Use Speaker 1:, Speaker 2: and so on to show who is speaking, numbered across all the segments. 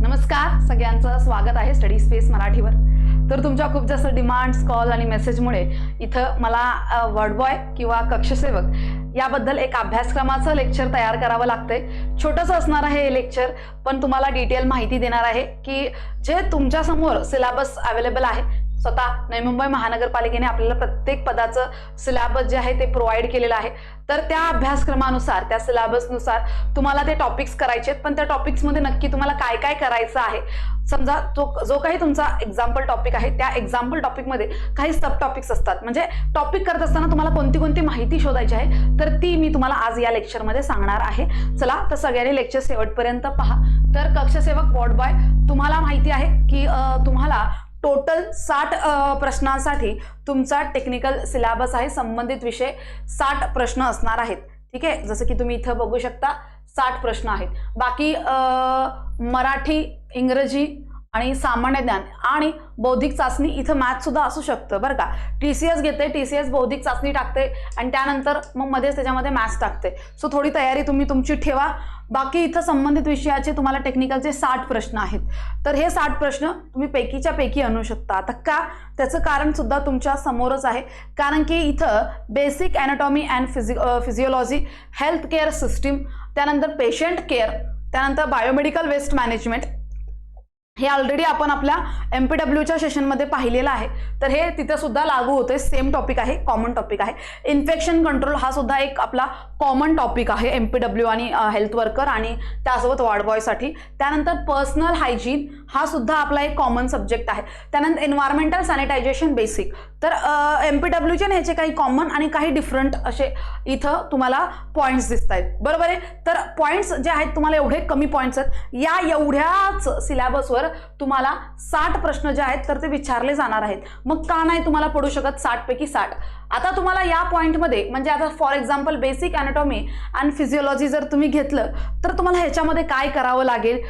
Speaker 1: नमस्कार सगळ्यांचं स्वागत आहे स्टडी स्पेस मराठीवर. तर तुमच्या खूप जास्त डिमांड्स कॉल आणि मेसेजमुळे इथं मला वर्ड बॉय किंवा कक्षसेवक याबद्दल एक अभ्यासक्रमाचं लेक्चर तयार करावं लागतंय. छोटंसं असणार आहे हे लेक्चर पण तुम्हाला डिटेल माहिती देणार आहे की जे तुमच्यासमोर सिलेबस अवेलेबल आहे स्वतः नवी मुंबई महानगरपालिकेने आपल्याला प्रत्येक पदाचं सिलेबस जे आहे ते प्रोव्हाइड केलेलं आहे. तर त्या अभ्यासक्रमानुसार त्या सिलेबसनुसार तुम्हाला ते टॉपिक्स करायचे आहेत पण त्या टॉपिक्समध्ये नक्की तुम्हाला काय काय करायचं आहे? समजा तो जो काही तुमचा एक्झाम्पल टॉपिक आहे त्या एक्झाम्पल टॉपिकमध्ये काही सब टॉपिक्स असतात. म्हणजे टॉपिक करत असताना तुम्हाला कोणती कोणती माहिती शोधायची आहे? तर ती मी तुम्हाला आज या लेक्चरमध्ये सांगणार आहे. चला तर सगळ्यांनी लेक्चर शेवटपर्यंत पहा. तर कक्षसेवक बोर्ड बॉय तुम्हाला माहिती आहे की तुम्हाला टोटल साठ प्रश्नांसाठी तुमचा टेक्निकल सिलेबस आहे. संबंधित विषय साठ प्रश्न असणार आहेत. ठीक आहे? जसं की तुम्ही इथं बघू शकता साठ प्रश्न आहेत. बाकी मराठी इंग्रजी आणि सामान्य ज्ञान आणि बौद्धिक चाचणी इथं मॅथ सुद्धा असू शकतं बरं का? टी सी एस घेते टी सी एस बौद्धिक चाचणी टाकते आणि त्यानंतर मग मध्येच त्याच्यामध्ये मॅथ्स टाकते. सो थोडी तयारी तुम्ही तुमची ठेवा. बाकी इथं संबंधित विषयाचे तुम्हाला टेक्निकलचे साठ प्रश्न आहेत. तर हे साठ प्रश्न तुम्ही पैकीच्या पैकी आणू शकता. आता का? त्याचं कारण सुद्धा तुमच्या समोरच आहे. कारण की इथं basic anatomy and physi physiology health care system त्यानंतर पेशंट केअर त्यानंतर बायोमेडिकल वेस्ट मॅनेजमेंट हे ऑलरेडी आपण आपल्या एम पी डब्ल्यूच्या सेशनमध्ये पाहिलेलं आहे. तर हे तिथं सुद्धा लागू होते सेम टॉपिक आहे. कॉमन टॉपिक आहे. इन्फेक्शन कंट्रोल हा सुद्धा एक आपला कॉमन टॉपिक आहे. एम पी डब्ल्यू आणि हेल्थ वर्कर आणि त्यासोबत वॉर्ड बॉयसाठी त्यानंतर पर्सनल हायजीन हा सुद्धा आपला एक कॉमन सब्जेक्ट आहे. त्यानंतर एन्व्हायरमेंटल सॅनिटायझेशन बेसिक तर एम पी डब्ल्यूचे ह्याचे काही कॉमन आणि काही डिफरंट असे इथं तुम्हाला पॉईंट्स दिसत आहेत बरोबर आहे? तर पॉईंट्स जे आहेत तुम्हाला एवढे कमी पॉईंट्स आहेत. या एवढ्याच सिलेबसवर तुम्हाला साठ प्रश्न जे आहेत तर ते विचारले जाणार आहेत. मग का नाही तुम्हाला पडू शकत साठपैकी साठ? आता तुम्हाला या पॉईंटमध्ये म्हणजे आता for example basic anatomy and physiology जर तुम्ही घेतलं तर तुम्हाला ह्याच्यामध्ये काय करावं लागेल?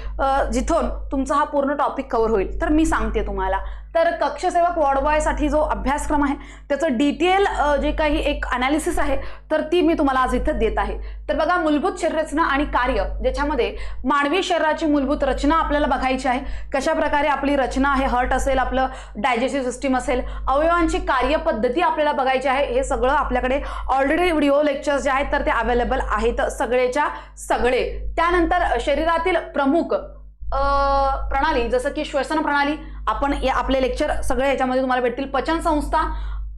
Speaker 1: जिथून तुमचा हा पूर्ण टॉपिक कव्हर होईल. तर मी सांगते तुम्हाला. तर कक्षसेवक वॉर्डबॉयसाठी जो अभ्यासक्रम आहे त्याचं डिटेल जे काही एक अनालिसिस आहे तर ती मी तुम्हाला आज इथं देत आहे. तर बघा मूलभूत शरीररचना आणि कार्य ज्याच्यामध्ये मानवी शरीराची मूलभूत रचना आपल्याला बघायची आहे कशा प्रकारे आपली रचना आहे हर्ट असेल आपलं डायजेस्टिव्ह सिस्टीम असेल अवयवांची कार्यपद्धती आपल्याला बघायची आहे हे सगळं आपल्याकडे ऑलरेडी व्हिडिओ लेक्चर्स जे आहेत तर ते अवेलेबल आहेत सगळेच्या सगळे. त्यानंतर शरीरातील प्रमुख प्रणाली जसं की श्वसन प्रणाली आपण या आपले लेक्चर सगळे याच्यामध्ये तुम्हाला भेटतील. पचन संस्था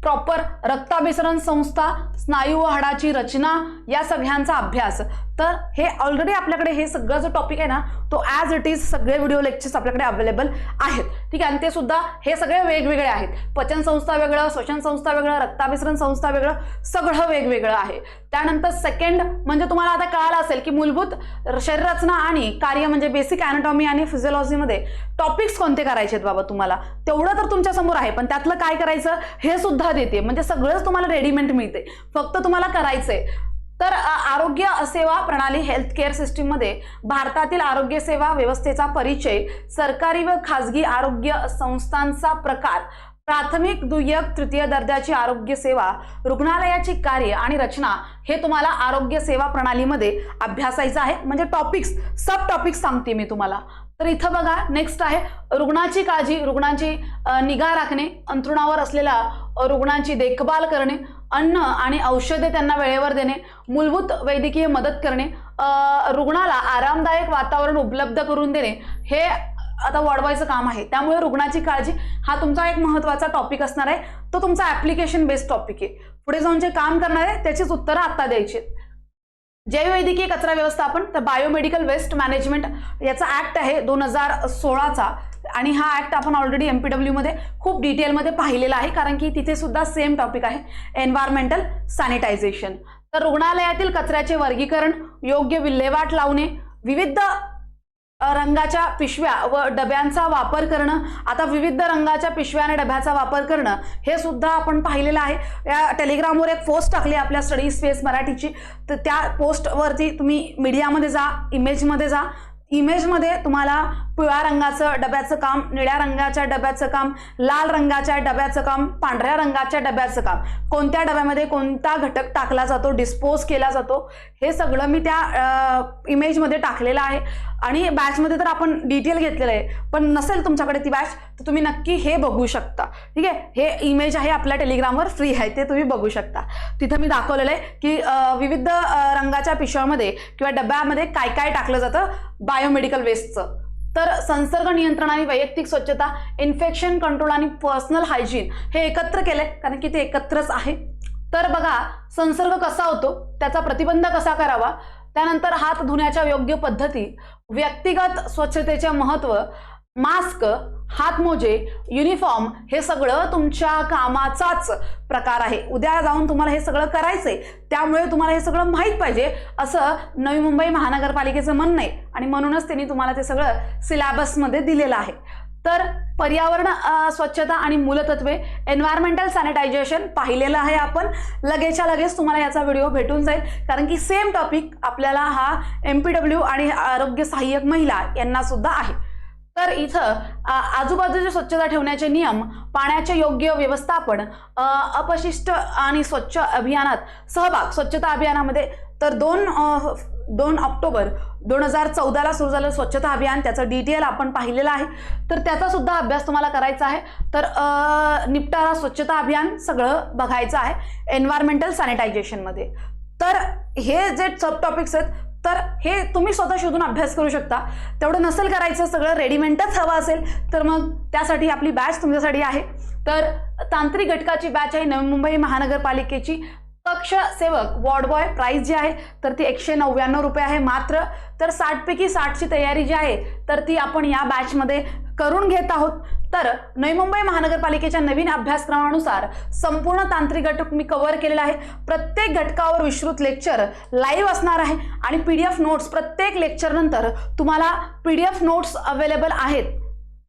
Speaker 1: प्रॉपर रक्ताभिसरण संस्था स्नायू व हाडाची रचना या सगळ्यांचा अभ्यास. तर हे ऑलरेडी आपल्याकडे हे सगळं जो टॉपिक आहे ना तो ॲज इट इज सगळे व्हिडिओ लेक्चर्स आपल्याकडे अवेलेबल आहेत. ठीक आहे आणि ते सुद्धा हे सगळे वेगवेगळे आहेत. पचन संस्था वेगळं श्वसन संस्था वेगळं रक्ताभिसरण संस्था वेगळं सगळं वेगवेगळं आहे. त्यानंतर सेकंड म्हणजे तुम्हाला आता कळालं असेल की मूलभूत शरीररचना आणि कार्य म्हणजे बेसिक अॅनाटॉमी आणि फिजिओलॉजीमध्ये टॉपिक्स कोणते करायचे आहेत बाबा तुम्हाला? तेवढं तर तुमच्यासमोर आहे पण त्यातलं काय करायचं हे सुद्धा देते. म्हणजे सगळंच तुम्हाला रेडीमेड मिळते. फक्त तुम्हाला करायचंय तर आरोग्य सेवा प्रणाली हेल्थ केअर सिस्टीममध्ये भारतातील आरोग्य सेवा व्यवस्थेचा परिचय सरकारी व खाजगी आरोग्य संस्थांचा प्रकार प्राथमिक दुय्यक तृतीय दर्जाची आरोग्य सेवा रुग्णालयाची कार्य आणि रचना हे तुम्हाला आरोग्य सेवा प्रणालीमध्ये अभ्यासायचं आहे. म्हणजे टॉपिक्स सब टॉपिक्स सांगते मी तुम्हाला. तर इथं बघा नेक्स्ट आहे रुग्णाची काळजी रुग्णांची निगा राखणे अंथरुणावर असलेल्या रुग्णांची देखभाल करणे अन्न आणि औषधे त्यांना वेळेवर देणे मूलभूत वैद्यकीय मदत करणे रुग्णाला आरामदायक वातावरण उपलब्ध करून देणे हे आता वाढवायचं काम आहे. त्यामुळे रुग्णाची काळजी हा तुमचा एक महत्त्वाचा टॉपिक असणार आहे. तो तुमचा ऍप्लिकेशन बेस्ड टॉपिक आहे. पुढे जाऊन जे काम करणार आहे त्याचीच उत्तरं आत्ता द्यायची आहेत. जैववैद्यकीय कचरा व्यवस्थापन तर बायोमेडिकल वेस्ट मॅनेजमेंट याचा ऍक्ट आहे दोन हजार सोळाचा. आणि हा ऍक्ट आपण ऑलरेडी एम पी डब्ल्यूमध्ये खूप डिटेलमध्ये पाहिलेला आहे कारण की तिथे सुद्धा सेम टॉपिक आहे एन्व्हायरमेंटल सॅनिटायझेशन तर रुग्णालयातील कचऱ्याचे वर्गीकरण योग्य विल्हेवाट लावणे विविध रंगाच्या पिशव्या व डब्यांचा वापर करणं आता विविध रंगाच्या पिशव्या आणि डब्याचा वापर करणं हे सुद्धा आपण पाहिलेलं आहे. या टेलिग्रामवर एक पोस्ट टाकली आपल्या स्टडी स्पेस मराठीची. तर त्या पोस्टवरती तुम्ही मीडियामध्ये जा इमेजमध्ये जा. इमेजमध्ये तुम्हाला पिवळ्या रंगाचं डब्याचं काम निळ्या रंगाच्या डब्याचं काम लाल रंगाच्या डब्याचं काम पांढऱ्या रंगाच्या डब्याचं काम. कोणत्या डब्यामध्ये कोणता घटक टाकला जातो डिस्पोज केला जातो हे सगळं मी त्या इमेजमध्ये टाकलेलं आहे. आणि बॅचमध्ये तर आपण डिटेल घेतलेलं आहे पण नसेल तुमच्याकडे ती बॅच तर तुम्ही नक्की हे बघू शकता. ठीक आहे? हे इमेज आहे आपल्या टेलिग्रामवर फ्री आहे ते तुम्ही बघू शकता. तिथं मी दाखवलेलं आहे की विविध रंगाच्या पिशव्यामध्ये किंवा डब्यामध्ये काय काय टाकलं जातं बायोमेडिकल वेस्टचं तर संसर्ग नियंत्रण आणि वैयक्तिक स्वच्छता इन्फेक्शन कंट्रोल आणि पर्सनल हायजीन हे एकत्र केलंय कारण की ते एकत्रच आहे. तर बघा संसर्ग कसा होतो त्याचा प्रतिबंध कसा करावा त्यानंतर हात धुण्याच्या योग्य पद्धती व्यक्तिगत स्वच्छतेचे महत्त्व मास्क हातमोजे युनिफॉर्म हे सगळं तुमच्या कामाचाच प्रकार आहे. उद्या जाऊन तुम्हाला हे सगळं करायचंय त्यामुळे तुम्हाला हे सगळं माहीत पाहिजे. असं नवी मुंबई महानगरपालिकेचं म्हणणं आहे आणि म्हणूनच त्यांनी तुम्हाला ते सगळं सिलॅबसमध्ये दिलेलं आहे. तर पर्यावरण स्वच्छता आणि मूलतत्वे एन्व्हायरमेंटल सॅनिटायझेशन पाहिलेलं आहे आपण. लगेचच्या लगेच तुम्हाला याचा व्हिडिओ भेटून जाईल. कारण की सेम टॉपिक आपल्याला हा एम पी डब्ल्यू आणि आरोग्य सहाय्यक महिला यांना सुद्धा आहे. तर इथं आजूबाजूचे आजूबाजूची स्वच्छता ठेवण्याचे नियम पाण्याचे योग्य व्यवस्थापन अपशिष्ट आणि स्वच्छ अभियानात सहभाग स्वच्छता अभियानामध्ये तर दोन दोन ऑक्टोबर दोन हजार चौदाला सुरू झालं स्वच्छता अभियान त्याचं डिटेल आपण पाहिलेलं आहे. तर त्याचा सुद्धा अभ्यास तुम्हाला करायचा आहे. तर निपटारा स्वच्छता अभियान सगळं बघायचं आहे एन्व्हायरमेंटल सॅनिटायझेशनमध्ये तर हे जे सब टॉपिक्स आहेत तर हे तुम्ही स्वतः शोधून अभ्यास करू शकता. तेवढं नसेल करायचं सगळं रेडिमेंटच हवं असेल तर मग त्यासाठी आपली बॅच तुमच्यासाठी आहे. तर तांत्रिक घटकाची बॅच आहे नवी मुंबई महानगरपालिकेची. पक्ष सेवक वॉर्ड बॉय प्राईस जी आहे तर ती एकशे नव्याण्णव रुपये आहे मात्र. तर साठपैकी साठची तयारी जी आहे तर ती आपण या बॅचमध्ये करून घेत आहोत. तर नवी मुंबई महानगरपालिकेच्या नवीन अभ्यासक्रमानुसार संपूर्ण तांत्रिक घटक मी कव्हर केलेला आहे प्रत्येक घटकावर विस्तृत लेक्चर लाईव्ह असणार आहे. आणि पी डी एफ नोट्स प्रत्येक लेक्चरनंतर तुम्हाला P D F notes available आहेत.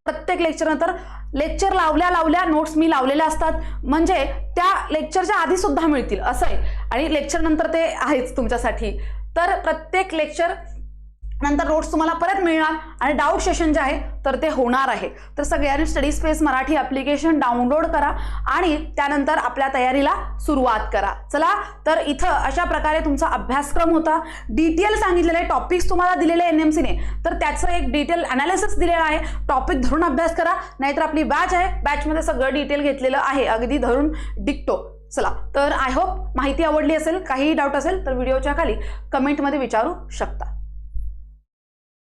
Speaker 1: प्रत्येक लेक्चरनंतर लेक्चर लावल्या लावल्या नोट्स मी लावलेल्या असतात. म्हणजे त्या लेक्चरच्या आधी सुद्धा मिळतील. असं आहे. आणि लेक्चर नंतर ते आहेच तुमच्यासाठी. तर प्रत्येक लेक्चर नंतर नोट्स तुम्हाला परत मिळणार आणि डाऊट सेशन जे आहे तर ते होणार आहे. तर सगळ्यांनी study space Marathi application download करा आणि त्यानंतर आपल्या तयारीला सुरुवात करा. चला तर इथं अशा प्रकारे तुमचा अभ्यासक्रम होता. डिटेल सांगितलेले टॉपिक्स तुम्हाला दिलेले एन एम सीने तर त्याचं एक डिटेल अनालिसिस दिलेलं आहे. टॉपिक धरून अभ्यास करा. नाहीतर आपली बॅच आहे. बॅचमध्ये सगळं डिटेल घेतलेलं आहे. अगदी धरून डिक्टो चला तर आय होप माहिती आवडली असेल काही डाऊट असेल तर व्हिडिओच्या खाली कमेंटमध्ये विचारू शकता.